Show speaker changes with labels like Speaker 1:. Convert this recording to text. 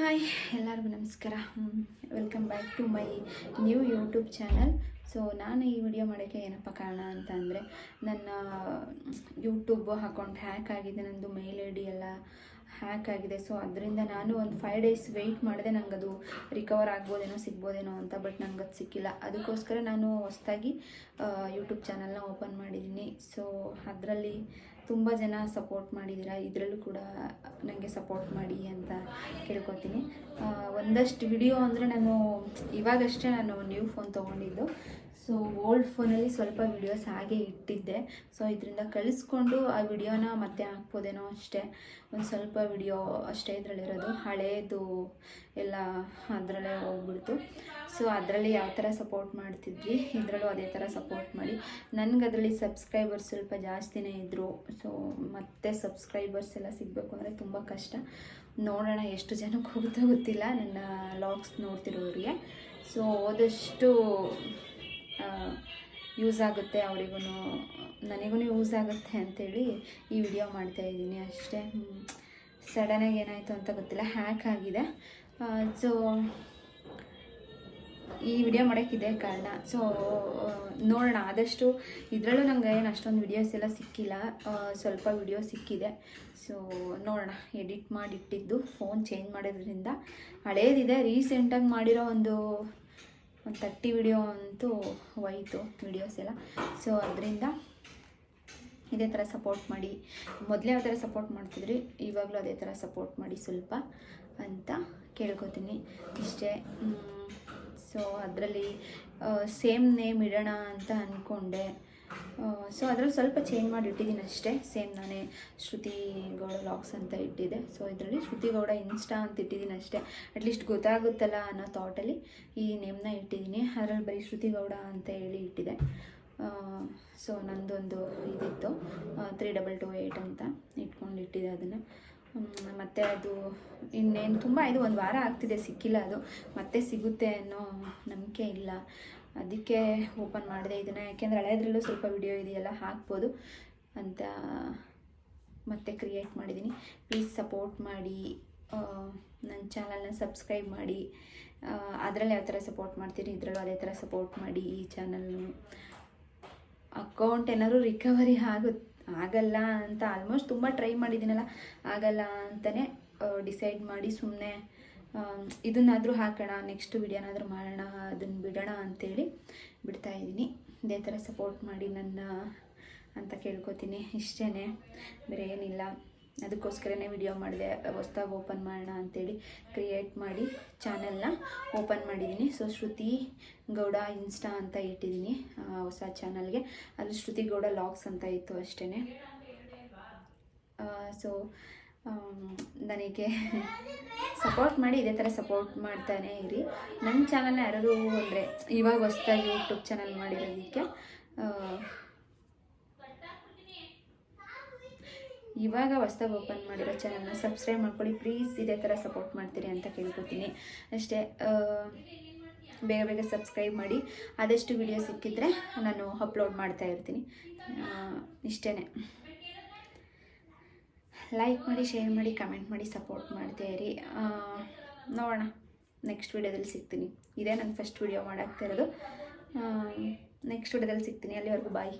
Speaker 1: Hi ಎಲ್ಲರಿಗೂ ನಮಸ್ಕಾರ. Welcome back to my new YouTube channel so ನಾನು ಈ ವಿಡಿಯೋ ಮಾಡೋಕ್ಕೆ ಏನಪ್ಪ ಕಾರಣ ಅಂತ ಅಂದರೆ, ನನ್ನ ಯೂಟ್ಯೂಬ್ ಅಕೌಂಟ್ ಹ್ಯಾಕ್ ಆಗಿದೆ ನನ್ನದು ಮೇಲ್ ಐ ಡಿ ಎಲ್ಲ ಹ್ಯಾಕ್ ಆಗಿದೆ. ಸೊ ಅದರಿಂದ ನಾನು ಒಂದು ಫೈವ್ ಡೇಸ್ ವೆಯ್ಟ್ ಮಾಡಿದೆ. ನಂಗೆ ಅದು ರಿಕವರ್ ಆಗ್ಬೋದೇನೋ, ಸಿಗ್ಬೋದೇನೋ ಅಂತ ಬಟ್ ನಂಗೆ ಅದು ಸಿಕ್ಕಿಲ್ಲ. ಅದಕ್ಕೋಸ್ಕರ ನಾನು ಹೊಸ್ದಾಗಿ ಯೂಟ್ಯೂಬ್ ಚಾನಲ್ನ ಓಪನ್ ಮಾಡಿದ್ದೀನಿ. ಸೊ ಅದರಲ್ಲಿ ತುಂಬ ಜನ ಸಪೋರ್ಟ್ ಮಾಡಿದ್ದೀರಾ? ಇದರಲ್ಲೂ ಕೂಡ ನನಗೆ ಸಪೋರ್ಟ್ ಮಾಡಿ ಅಂತ ಕೇಳ್ಕೊತೀನಿ. ಒಂದಷ್ಟು ವಿಡಿಯೋ ಅಂದರೆ ನಾನು ಇವಾಗಷ್ಟೇ ನಾನು ನ್ಯೂ ಫೋನ್ ತೊಗೊಂಡಿದ್ದು. ಸೊ ಓಲ್ಡ್ ಫೋನಲ್ಲಿ ಸ್ವಲ್ಪ ವಿಡಿಯೋಸ್ ಹಾಗೆ ಇಟ್ಟಿದ್ದೆ. ಸೊ ಇದರಿಂದ ಕಳಿಸ್ಕೊಂಡು ಆ ವಿಡಿಯೋನ ಮತ್ತೆ ಹಾಕ್ಬೋದೇನೋ ಅಷ್ಟೇ. ಒಂದು ಸ್ವಲ್ಪ ವಿಡಿಯೋ ಅಷ್ಟೇ ಇದರಲ್ಲಿರೋದು. ಹಳೇದು ಎಲ್ಲ ಅದರಲ್ಲೇ ಹೋಗ್ಬಿಡ್ತು. ಸೊ ಅದರಲ್ಲಿ ಯಾವ ಥರ ಸಪೋರ್ಟ್ ಮಾಡ್ತಿದ್ವಿ, ಇದರಲ್ಲೂ ಅದೇ ಥರ ಸಪೋರ್ಟ್ ಮಾಡಿ. ನನಗೆ ಅದರಲ್ಲಿ ಸಬ್ಸ್ಕ್ರೈಬರ್ಸ್ ಸ್ವಲ್ಪ ಜಾಸ್ತಿನೇ ಇದ್ದರು ಸೊ ಮತ್ತೆ ಸಬ್ಸ್ಕ್ರೈಬರ್ಸ್ ಎಲ್ಲ ಸಿಗಬೇಕು ಅಂದರೆ ತುಂಬ ಕಷ್ಟ. ನೋಡೋಣ ಎಷ್ಟು ಜನಕ್ಕೆ ಹೋಗುತ್ತೋ ಗೊತ್ತಿಲ್ಲ. ನನ್ನ ಲಾಗ್ಸ್ ನೋಡ್ತಿರೋರಿಗೆ. ಸೊ ಹೋದಷ್ಟು ಯೂಸ್ ಆಗುತ್ತೆ ಅವರಿಗೂ ನನಗೂ ಯೂಸ್ ಆಗುತ್ತೆ ಅಂಥೇಳಿ ಈ ವಿಡಿಯೋ ಮಾಡ್ತಾ ಇದ್ದೀನಿ ಅಷ್ಟೇ. ಸಡನ್ನಾಗಿ ಏನಾಯಿತು ಅಂತ ಗೊತ್ತಿಲ್ಲ ಹ್ಯಾಕ್ ಆಗಿದೆ. ಸೊ ಈ ವಿಡಿಯೋ ಮಾಡೋಕ್ಕಿದೆ ಕಾರಣ. ಸೊ ನೋಡೋಣ. ಆದಷ್ಟು ಇದರಲ್ಲೂ ನನಗೆ ಏನು ಅಷ್ಟೊಂದು ವಿಡಿಯೋಸ್ ಎಲ್ಲ ಸಿಕ್ಕಿಲ್ಲ. ಸ್ವಲ್ಪ ವಿಡಿಯೋ ಸಿಕ್ಕಿದೆ. ಸೊ ನೋಡೋಣ. ಎಡಿಟ್ ಮಾಡಿಟ್ಟಿದ್ದು ಫೋನ್ ಚೇಂಜ್ ಮಾಡೋದ್ರಿಂದ. ಹಳೇದಿದೆ ರೀಸೆಂಟಾಗಿ ಮಾಡಿರೋ ಒಂದು ಒಂದು ತರ್ಟಿ ವಿಡಿಯೋ ಅಂತೂ ಹೋಯಿತು ವಿಡಿಯೋಸ್ ಎಲ್ಲ. ಸೊ ಅದರಿಂದ ಇದೇ ಥರ ಸಪೋರ್ಟ್ ಮಾಡಿ. ಮೊದಲೇ ಯಾವ ಥರ ಸಪೋರ್ಟ್ ಮಾಡ್ತಿದ್ರಿ? ಇವಾಗಲೂ ಅದೇ ಥರ ಸಪೋರ್ಟ್ ಮಾಡಿ ಸ್ವಲ್ಪ ಅಂತ ಕೇಳ್ಕೊತೀನಿ. ಇಷ್ಟೇ. ಸೊ ಅದರಲ್ಲಿ ಸೇಮ್ ನೇಮ್ ಇಡೋಣ ಅಂತ ಅಂದ್ಕೊಂಡೆ ಸೊ ಅದರಲ್ಲಿ ಸ್ವಲ್ಪ ಚೇಂಜ್ ಮಾಡಿ ಇಟ್ಟಿದ್ದೀನಿ ಅಷ್ಟೇ. ಸೇಮ್ ನಾನೇ ಶ್ರುತಿ ಗೌಡ ಲಾಕ್ಸ್ ಅಂತ ಇಟ್ಟಿದ್ದೆ. ಸೊ ಇದರಲ್ಲಿ ಶ್ರುತಿ ಗೌಡ ಇನ್ಸ್ಟಾ ಅಂತ ಇಟ್ಟಿದ್ದೀನಿ ಅಷ್ಟೇ. ಅಟ್ಲೀಸ್ಟ್ ಗೊತ್ತಾಗುತ್ತಲ್ಲ ಅನ್ನೋ ಥಾಟಲ್ಲಿ ಈ ನೇಮ್ನ ಇಟ್ಟಿದ್ದೀನಿ. ಅದರಲ್ಲಿ ಬರೀ ಶ್ರುತಿ ಗೌಡ ಅಂತ ಹೇಳಿ ಇಟ್ಟಿದೆ ಸೊ ನಂದೊಂದು ಇದಿತ್ತು. ತ್ರೀ ಡಬಲ್ ಟು ಏಯ್ಟ್ ಅಂತ ಇಟ್ಕೊಂಡು ಇಟ್ಟಿದೆ ಅದನ್ನು. ಮತ್ತು ಅದು ಇನ್ನೇನು ತುಂಬ ಇದು ಒಂದು ವಾರ ಆಗ್ತಿದೆ, ಸಿಕ್ಕಿಲ್ಲ ಅದು. ಮತ್ತೆ ಸಿಗುತ್ತೆ ಅನ್ನೋ ನಂಬಿಕೆ ಇಲ್ಲ. ಅದಕ್ಕೆ ಓಪನ್ ಮಾಡಿದೆ ಇದನ್ನು, ಯಾಕೆಂದರೆ ಹಳೆಯದ್ರಲ್ಲೂ ಸ್ವಲ್ಪ ವಿಡಿಯೋ ಇದೆಯಲ್ಲ ಹಾಕ್ಬೋದು ಅಂತ ಮತ್ತೆ ಕ್ರಿಯೇಟ್ ಮಾಡಿದ್ದೀನಿ. ಪ್ಲೀಸ್ ಸಪೋರ್ಟ್ ಮಾಡಿ ನನ್ನ ಚಾನಲ್ನ ಸಬ್ಸ್ಕ್ರೈಬ್ ಮಾಡಿ ಅದರಲ್ಲಿ ಯಾವ ಥರ ಸಪೋರ್ಟ್ ಮಾಡ್ತೀರಿ ಇದರಲ್ಲೂ ಅದೇ ಥರ ಸಪೋರ್ಟ್ ಮಾಡಿ ಈ ಚಾನಲ್ನು ಅಕೌಂಟ್ ಏನಾದರೂ ರಿಕವರಿ ಆಗುತ್ತೆ ಆಗಲ್ಲ ಅಂತ ಆಲ್ಮೋಸ್ಟ್ ತುಂಬ ಟ್ರೈ ಮಾಡಿದ್ದೀನಲ್ಲ, ಆಗಲ್ಲ ಅಂತಲೇ ಡಿಸೈಡ್ ಮಾಡಿ ಸುಮ್ಮನೆ ಇದನ್ನಾದರೂ ಹಾಕೋಣ ನೆಕ್ಸ್ಟ್ ವಿಡಿಯೋನಾದರೂ ಮಾಡೋಣ, ಅದನ್ನು ಬಿಡೋಣ ಅಂತೇಳಿ ಬಿಡ್ತಾ ಇದ್ದೀನಿ. ಇದೇ ಥರ ಸಪೋರ್ಟ್ ಮಾಡಿ ನನ್ನ ಅಂತ ಕೇಳ್ಕೊತೀನಿ. ಇಷ್ಟೇ ಬೇರೆ ಏನಿಲ್ಲ. ಅದಕ್ಕೋಸ್ಕರನೇ ವಿಡಿಯೋ ಮಾಡಿದೆ, ಹೊಸ್ದಾಗಿ ಓಪನ್ ಮಾಡೋಣ ಅಂತೇಳಿ ಕ್ರಿಯೇಟ್ ಮಾಡಿ ಚಾನಲ್ನ ಓಪನ್ ಮಾಡಿದ್ದೀನಿ. ಸೊ ಶ್ರುತಿ ಗೌಡ ಇನ್ಸ್ಟಾ ಅಂತ ಇಟ್ಟಿದ್ದೀನಿ ಹೊಸ ಚಾನಲ್ಗೆ ಅಲ್ಲಿ ಶ್ರುತಿ ಗೌಡ ಲಾಗ್ಸ್ ಅಂತ ಇತ್ತು ಅಷ್ಟೇ ಸೊ ನನಗೆ ಸಪೋರ್ಟ್ ಮಾಡಿ ಇದೇ ಥರ ಸಪೋರ್ಟ್ ಮಾಡ್ತಾನೆ ಇರಿ. ನನ್ನ ಚಾನಲ್ನ ಯಾರಾದರೂ ಅಂದರೆ ಇವಾಗ ಹೊಸ್ದಾಗಿ ಯೂಟ್ಯೂಬ್ ಚಾನಲ್ ಮಾಡಿರೋದಕ್ಕೆ ಇವಾಗ ಹೊಸ್ದಾಗಿ ಓಪನ್ ಮಾಡಿರೋ ಚಾನಲ್ನ ಸಬ್ಸ್ಕ್ರೈಬ್ ಮಾಡ್ಕೊಳ್ಳಿ. ಪ್ಲೀಸ್ ಇದೇ ಥರ ಸಪೋರ್ಟ್ ಮಾಡ್ತೀರಿ ಅಂತ ಕೇಳ್ಕೊತೀನಿ. ಅಷ್ಟೇ ಬೇಗ ಬೇಗ ಸಬ್ಸ್ಕ್ರೈಬ್ ಮಾಡಿ. ಆದಷ್ಟು ವಿಡಿಯೋ ಸಿಕ್ಕಿದ್ರೆ ನಾನು ಅಪ್ಲೋಡ್ ಮಾಡ್ತಾ ಇರ್ತೀನಿ. ಇಷ್ಟೇ ಲೈಕ್ ಮಾಡಿ ಶೇರ್ ಮಾಡಿ ಕಮೆಂಟ್ ಮಾಡಿ ಸಪೋರ್ಟ್ ಮಾಡ್ತಾ ರೀ ನೋಡೋಣ. ನೆಕ್ಸ್ಟ್ ವಿಡಿಯೋದಲ್ಲಿ ಸಿಗ್ತೀನಿ. ಇದೇ ನನ್ನ ಫಸ್ಟ್ ವಿಡಿಯೋ ಮಾಡಾಕ್ತಾ ಇರೋದು. ನೆಕ್ಸ್ಟ್ ವಿಡಿಯೋದಲ್ಲಿ ಸಿಗ್ತೀನಿ. ಅಲ್ಲಿವರೆಗೂ ಬಾಯ್